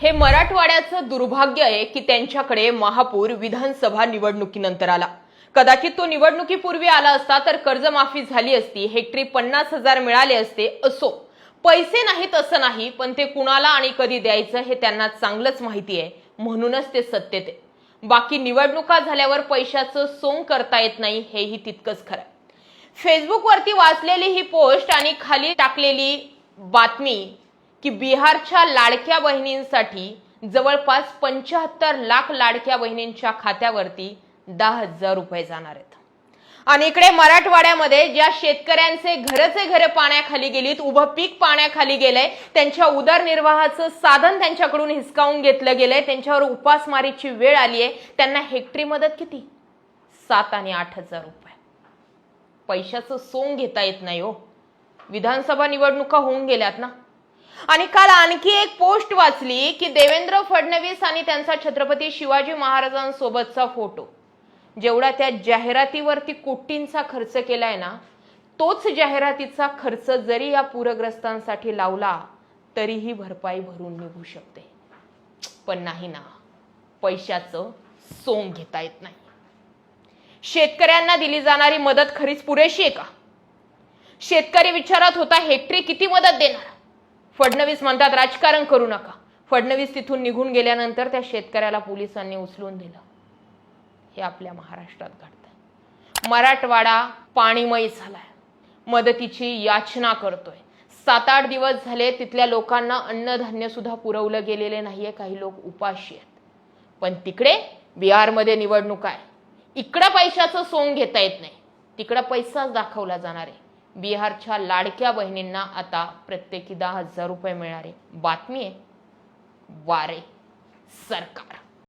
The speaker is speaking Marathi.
हे मराठवाड्याचं दुर्भाग्य आहे की त्यांच्याकडे महापूर विधानसभा निवडणुकीनंतर आला. कदाचित तो निवडणुकीपूर्वी आला असता तर कर्जमाफी झाली असती हेक्टरी पन्नास हजार मिळाले असते असो. पैसे नाहीत असं नाही पण ते कुणाला आणि कधी द्यायचं हे त्यांना चांगलंच माहिती आहे म्हणूनच ते सत्तेत आहे. बाकी निवडणुका झाल्यावर पैशाचं सोंग करता येत नाही हेही तितकंच खरं फेसबुकवरती वाचलेली ही पोस्ट आणि खाली टाकलेली बातमी की बिहारच्या लाडक्या बहिणींसाठी जवळपास पंच्याहत्तर लाख लाडक्या बहिणींच्या खात्यावरती दहा हजार रुपये जाणार आहेत. आणि इकडे मराठवाड्यामध्ये ज्या शेतकऱ्यांचे घरचे घर पाण्याखाली गेलीत उभं पीक पाण्याखाली गेलंय त्यांच्या उदरनिर्वाहाचं साधन त्यांच्याकडून हिसकावून घेतलं गेलंय त्यांच्यावर उपासमारीची वेळ आली आहे त्यांना हेक्टरी मदत किती? सात आणि आठ हजार रुपये. पैशाचं सोंग घेता येत नाही हो. विधानसभा निवडणुका होऊन गेल्यात ना. आणि काल आणखी एक पोस्ट वाचली की देवेंद्र फडणवीस आणि त्यांचा छत्रपती शिवाजी महाराजांसोबतचा फोटो. जेवढा त्या जाहिरातीवरती कोटींचा खर्च केलाय ना तोच जाहिरातीचा खर्च जरी या पूरग्रस्तांसाठी लावला तरीही भरपाई भरून निघू शकते. पण नाही ना पैशाचं सोंग घेता येत नाही. शेतकऱ्यांना दिली जाणारी मदत खरीच पुरेशी आहे का? शेतकरी विचारत होता हेक्टरी किती मदत देणार? फडणवीस म्हणतात राजकारण करू नका. फडणवीस तिथून निघून गेल्यानंतर त्या शेतकऱ्याला पोलिसांनी उचलून दिलं. हे आपल्या महाराष्ट्रात घडतं मराठवाडा पाणीमय झालाय. मदतीची याचना करतोय. सात आठ दिवस झाले तिथल्या लोकांना अन्नधान्य सुद्धा पुरवलं गेलेले नाहीये काही लोक उपाशी आहेत. पण तिकडे बिहारमध्ये निवडणूक आहे. इकडं पैशाचं सोंग घेता येत नाही. तिकडं पैसाच दाखवला जाणार आहे. बिहारच्या लाडक्या बहिणींना आता प्रत्येकी दहा हजार रुपये मिळणारे बातमी आहे वारे सरकार.